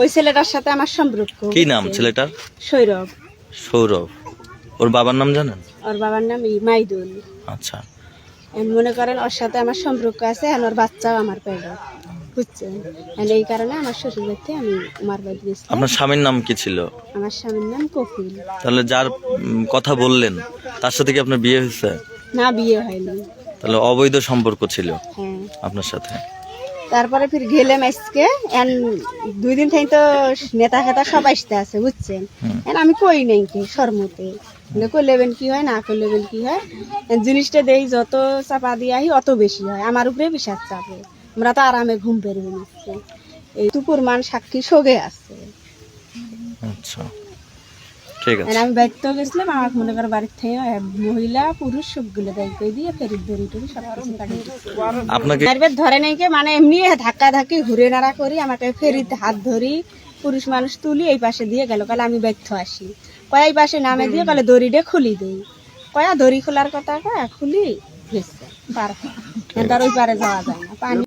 ওই ছেলেটার সাথে আমার সম্পর্ক। কি নাম ছেলেটার? সৌরভ। সৌরভ। ওর বাবার নাম জানেন? ওর বাবার নাম মাইদুল। আচ্ছা। মনে করেন ওর সাথে আমার সম্পর্ক আছে এখন ওর বাচ্চাও আমার পেটে। বুঝছেন? এই কারণে আমার শ্বশুর বাড়িতে আমি আমার বাড়ি গেছিলাম আপনার স্বামীর নাম কি ছিল? আমার স্বামীর নাম কপিল। তাহলে যার কথা বললেন তার সাথে কি আপনার বিয়ে হয়েছে? না বিয়ে হয়নি। তাহলে অবৈধ সম্পর্ক ছিল হ্যাঁ। আপনার সাথে? তারপরে ফির গেলাম আজকে এন দুই দিন থেকে তো নেতা খেতা সব আসতে আছে বুঝছেন? এন আমি কই নাই কি সরমতে করলেবেন কি হয় না করলেবেন কি হয়? জিনিসটা দেই যত চাপা দিয়ে আহি অত বেশি হয়। আমার উপরে বিশ্বাস চাপে। আমরা তো আরামে ঘুম পেরবে নিচ্ছে এই তুপুর মান সাক্ষী সগে আছে। আচ্ছা। ঠিক আছে। আমি বাড়িতে গেছিলাম আমাকে মনে করো বাড়ির থেকে মহিলা পুরুষ সবগুলো দায়ী করে দিয়ে ফেরির দড়ি টড়ি সব কিছু কাটিয়ে আপনাকে ধরে নাই কে মানে এমনি ধাক্কা ধাক্কি ঘুরে নাড়া করি আমাকে ফেরিতে হাত ধরি পুরুষ মানুষ তুলি এই পাশে দিয়ে গেল কালে আমি ব্যর্থ আসি। কয় এই পাশে নামে দিয়ে কালে দড়িটা খুলি দেই। কয়া দড়ি খোলার কথা কয়া খুলি গেছে পার তার ওই পারে যাওয়া যায় না পানি